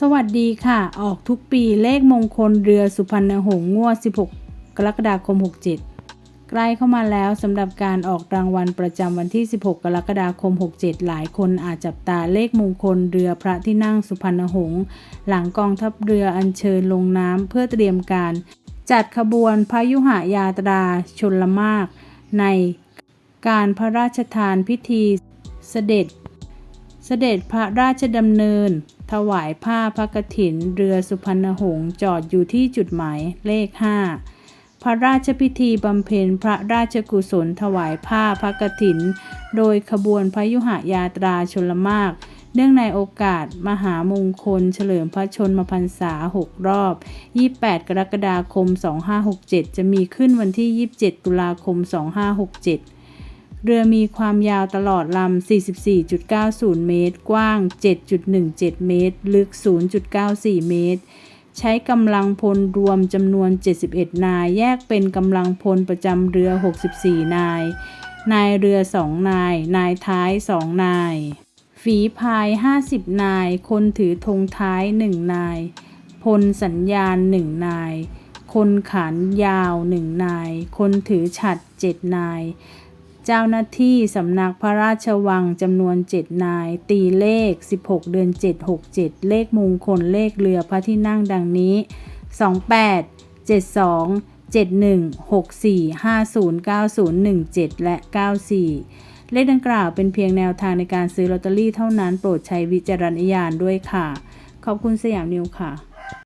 สวัสดีค่ะ ออกทุกปีเลขมงคลเรือสุพรรณหงส์งวด 16 กรกฎาคม 67 ใกล้เข้ามาแล้วสำหรับการออกรางวัลประจำวันที่ 16 กรกฎาคม 67 หลายคนอาจจับตาเลขมงคลเรือพระที่นั่งสุพรรณหงส์หลังกองทัพเรืออัญเชิญลงน้ำเพื่อเตรียมการ จัดขบวนพยุหายาตราชนละมาก ในการพระราชทานพิธีเสด็จ เสด็จพระราชดำเนิน ถวายผ้าพระกฐิน เรือสุพรรณหงส์จอดอยู่ที่จุดหมายเลข 5 พระราชพิธีบำเพ็ญพระราชกุศล ถวายผ้าพระกฐิน โดยขบวนพยุหยาตราชลมาก เนื่องในโอกาสมหามงคล เฉลิมพระชนมพรรษา 6 รอบ 28 กรกฎาคม 2567 จะมีขึ้นวันที่ 27 ตุลาคม 2567 เรือมีความยาวตลอดลำ 44.90 เมตร กว้าง 7.17 เมตร ลึก 0.94 เมตร ใช้กำลังพลรวมจำนวน 71 นาย แยกเป็นกำลังพลประจำเรือ 64 นาย นายเรือ 2 นาย นายท้าย 2 นาย ฝีพาย 50 นาย คนถือธงท้าย 1 นาย พลสัญญาณ 1 นาย คนขานยาว 1 นาย คนถือฉัด 7 นาย เจ้าหน้าที่สำนักพระราชวังจำนวน 7 นาย ตีเลข 16 เดือน 7 67 เลขมงคลเลขเรือพระที่นั่งดังนี้ 28 72 71 64 50 90 17 และ 94 เลขดังกล่าวเป็นเพียงแนวทางในการซื้อลอตเตอรี่เท่านั้นโปรดใช้วิจารณญาณด้วยค่ะ ขอบคุณสยามนิวค่ะ